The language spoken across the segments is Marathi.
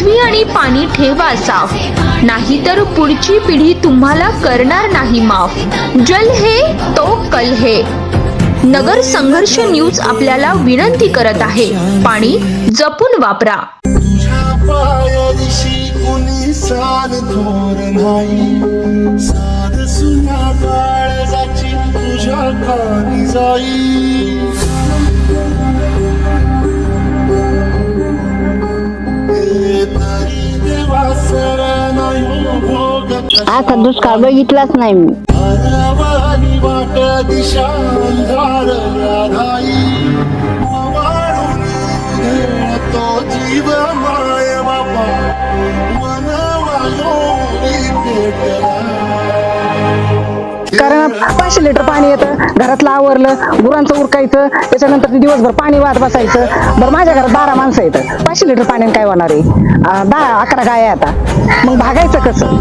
पृथ्वी आणि पाणी ठेवा साफ नाहीतर पुढची पिढी तुम्हाला करणार नाही माफ. जल हे तो कल हे. नगर संघर्ष न्यूज आपल्याला विनंती करत आहे. पाणी जपून वापरा. तुझ्या आता दुष्काळ बघितलाच नाही मी. जीव कारण पाचशे लिटर पाणी येतं घरातलं आवरलं गुरांचं उरकायचं त्याच्यानंतर दिवसभर पाणी वाहत बसायचं. बरं माझ्या घरात बारा माणसं येतं पाचशे लिटर पाण्याने काय होणार आहे? दहा अकरा गाय आता. मग भागायचं कसं?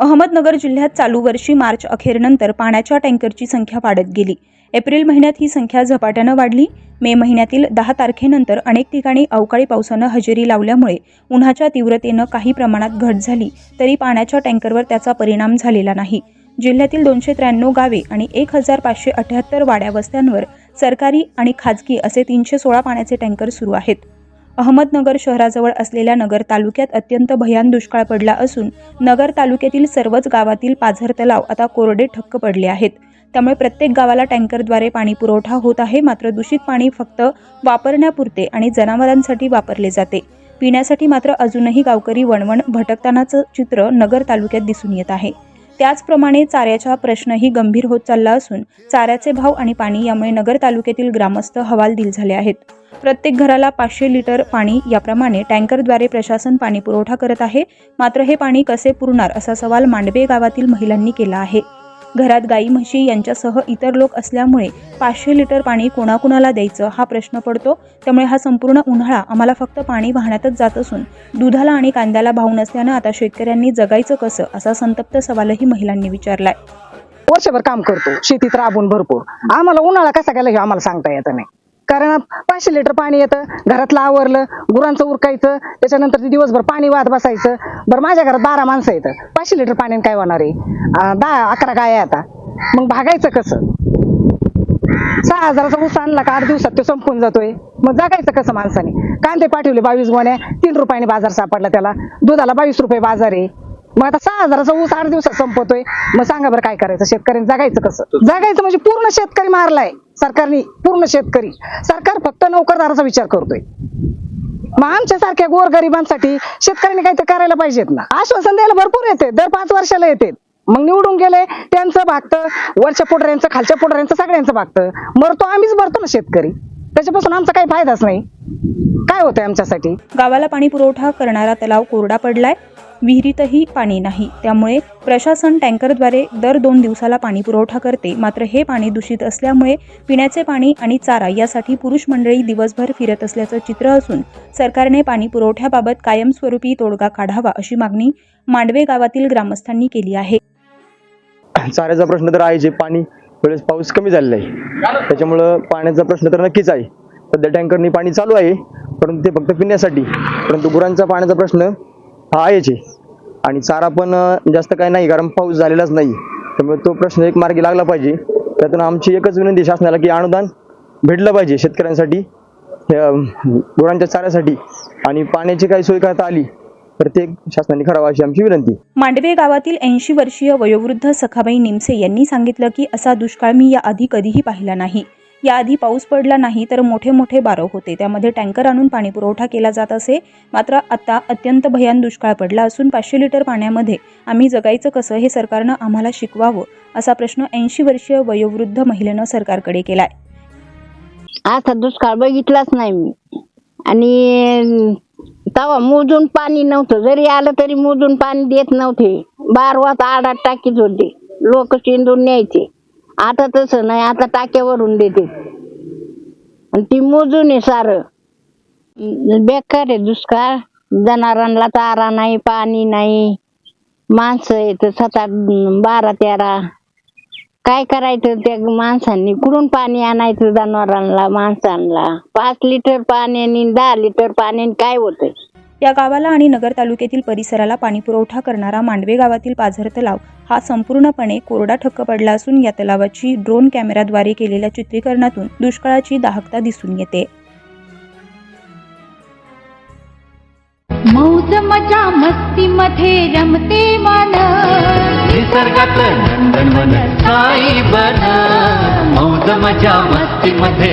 अहमदनगर जिल्ह्यात चालू वर्षी मार्च अखेरनंतर पाण्याच्या टँकरची संख्या वाढत गेली. एप्रिल महिन्यात ही संख्या झपाट्यानं वाढली. मे महिन्यातील दहा तारखेनंतर अनेक ठिकाणी अवकाळी पावसानं हजेरी लावल्यामुळे उन्हाच्या तीव्रतेनं काही प्रमाणात घट झाली तरी पाण्याच्या टँकरवर त्याचा परिणाम झालेला नाही. जिल्ह्यातील दोनशे त्र्याण्णव गावे आणि एक हजार पाचशे अठ्याहत्तर वाड्यावस्त्यांवर सरकारी आणि खाजगी असे तीनशे सोळा पाण्याचे टँकर सुरू आहेत. अहमदनगर शहराजवळ असलेल्या नगर तालुक्यात अत्यंत भयान दुष्काळ पडला असून नगर तालुक्यातील सर्वच गावातील पाझर तलाव आता कोरडे ठक्क पडले आहेत. त्यामुळे प्रत्येक गावाला टँकरद्वारे पाणी पुरवठा होत आहे. मात्र दूषित पाणी फक्त वापरण्यापुरते आणि जनावरांसाठी वापरले जाते. पिण्यासाठी मात्र अजूनही गावकरी वणवण भटकतानाचं चित्र नगर तालुक्यात दिसून येत आहे. त्याचप्रमाणे चाऱ्याचा प्रश्नही गंभीर होत चालला असून चाऱ्याचे भाव आणि पाणी यामुळे नगर तालुक्यातील ग्रामस्थ हवालदिल झाले आहेत. प्रत्येक घराला पाचशे लिटर पाणी याप्रमाणे टँकरद्वारे प्रशासन पाणी पुरवठा करत आहे. मात्र हे पाणी कसे पुरणार असा सवाल मांडवे गावातील महिलांनी केला आहे. घरात गाई म्हशी यांच्यासह इतर लोक असल्यामुळे पाचशे लिटर पाणी कोणाकुणाला द्यायचं हा प्रश्न पडतो. त्यामुळे हा संपूर्ण उन्हाळा आम्हाला फक्त पाणी वाहण्यातच जात असून दुधाला आणि कांद्याला भाव नसल्यानं आता शेतकऱ्यांनी जगायचं कसं असा संतप्त सवालही महिलांनी विचारलाय. वर्षभर काम करतो शेतीत राबून भरपूर. आम्हाला उन्हाळा कसा गेला हे आम्हाला सांगता येत नाही. कारण पाचशे लिटर पाणी येतं घरातलं आवरलं गुरांचं उरकायचं त्याच्यानंतर ते दिवसभर पाणी वाहत बसायचं. बरं माझ्या घरात बारा माणसं येतं पाचशे लिटर पाण्याने काय होणार आहे? दहा अकरा गाय आहे आता. मग भागायचं कसं? सहा हजाराचा ऊस आणला का आठ दिवसात तो संपून जातोय. मग जगायचं कसं माणसाने? कांदे पाठवले बावीस गोण्या तीन रुपयाने बाजार सापडला त्याला. दुधाला बावीस रुपये बाजार आहे. मग आता सहा हजाराचा ऊस आठ दिवसात संपवतोय मग सांगा बरं काय करायचं? शेतकऱ्यांनी जगायचं कसं? जगायचं म्हणजे पूर्ण शेतकरी मारलाय. सरकारने पूर्ण शेतकरी. सरकार फक्त नोकरदाराचा विचार करतोय. मग आमच्यासारख्या गोरगरिबांसाठी शेतकऱ्यांनी काहीतरी करायला पाहिजेत ना. आश्वासन द्यायला भरपूर येते. दर पाच वर्षाला येते. मग निवडून गेले त्यांचं भागतं. वरच्या पोटऱ्यांचं खालच्या पोटऱ्यांचं सगळ्यांचं भागतं. मरतो आम्हीच मरतो ना शेतकरी. त्याच्यापासून आमचा काही फायदाच नाही. काय होतंय आमच्यासाठी? गावाला पाणी पुरवठा करणारा तलाव कोरडा पडलाय. विहिरीतही पाणी नाही. त्यामुळे प्रशासन टँकरद्वारे दर दोन दिवसाला पाणी पुरवठा करते. मात्र हे पाणी दूषित असल्यामुळे पिण्याचे पाणी आणि चारा यासाठी पुरुष मंडळी दिवसभर फिरत असल्याचं चित्र असून सरकारने पाणी पुरवठ्याबाबत कायमस्वरूपी तोडगा काढावा अशी मागणी मांडवे गावातील ग्रामस्थांनी केली आहे. चाऱ्याचा प्रश्न तर आहे जे पाणी वेळेस पाऊस कमी झालेला आहे. त्याच्यामुळं पाण्याचा प्रश्न तर नक्कीच आहे. सध्या टँकरनी पाणी चालू आहे परंतु ते फक्त पिण्यासाठी. परंतु गुरांचा पाण्याचा प्रश्न हा आहेच आहे. आणि चारा पण जास्त काही नाही कारण पाऊस झालेलाच नाही. त्यामुळे तो प्रश्न एक मार्गी लागला पाहिजे. त्यातून आमची एकच विनंती शासनाला की अनुदान भेटलं पाहिजे शेतकऱ्यांसाठी गुरांच्या चाऱ्यासाठी. आणि पाण्याची काही सोय करता आली प्रत्येक शासनाने करावा अशी आमची विनंती. मांडवे गावातील ऐंशी वर्षीय वयोवृद्ध सखाबाई निमसे यांनी सांगितलं की असा दुष्काळ मी याआधी कधीही पाहिला नाही. याआधी पाऊस पडला नाही तर मोठे मोठे बारव होते. त्यामध्ये टँकर आणून पाणी पुरवठा केला जात असे. मात्र आता अत्यंत भयान दुष्काळ पडला असून पाचशे लिटर पाण्यामध्ये आम्ही जगायचं कसं हे सरकारनं आम्हाला शिकवावं असा प्रश्न ऐंशी वर्षीय वयोवृद्ध महिलेनं सरकारकडे केलाय. आता दुष्काळ बघितलाच नाही मी. आणि तवा मोजून पाणी नव्हतं. जरी आलं तरी मोजून पाणी देत नव्हते. बारवात आडात टाकीत होते. लोक शेंदून न्यायचे. आता तसं नाही आता टाक्यावरून देते. आणि ती मोजून आहे सारं. बेकार आहे दुष्काळ. जनावरांना चारा नाही पाणी नाही. माणसं येत सात आठ बारा तेरा. काय करायचं त्या माणसांनी? कुठून पाणी आणायचं जनावरांना माणसांना? पाच लिटर पाण्याने दहा लिटर पाण्याने काय होतंय? या गावाला आणि नगर तालुक्यातील परिसराला पाणीपुरवठा करणारा मांडवे गावातील पाझर तलाव हा संपूर्णपणे कोरडा ठक्क पडला असून या तलावाची ड्रोन कॅमेराद्वारे केलेल्या चित्रीकरणातून दुष्काळाची दाहकता दिसून येते. मौज मजा मस्ती मध्ये रमते मन निसर्गात नंदनवन साई बन. मौज मजा मस्ती मध्ये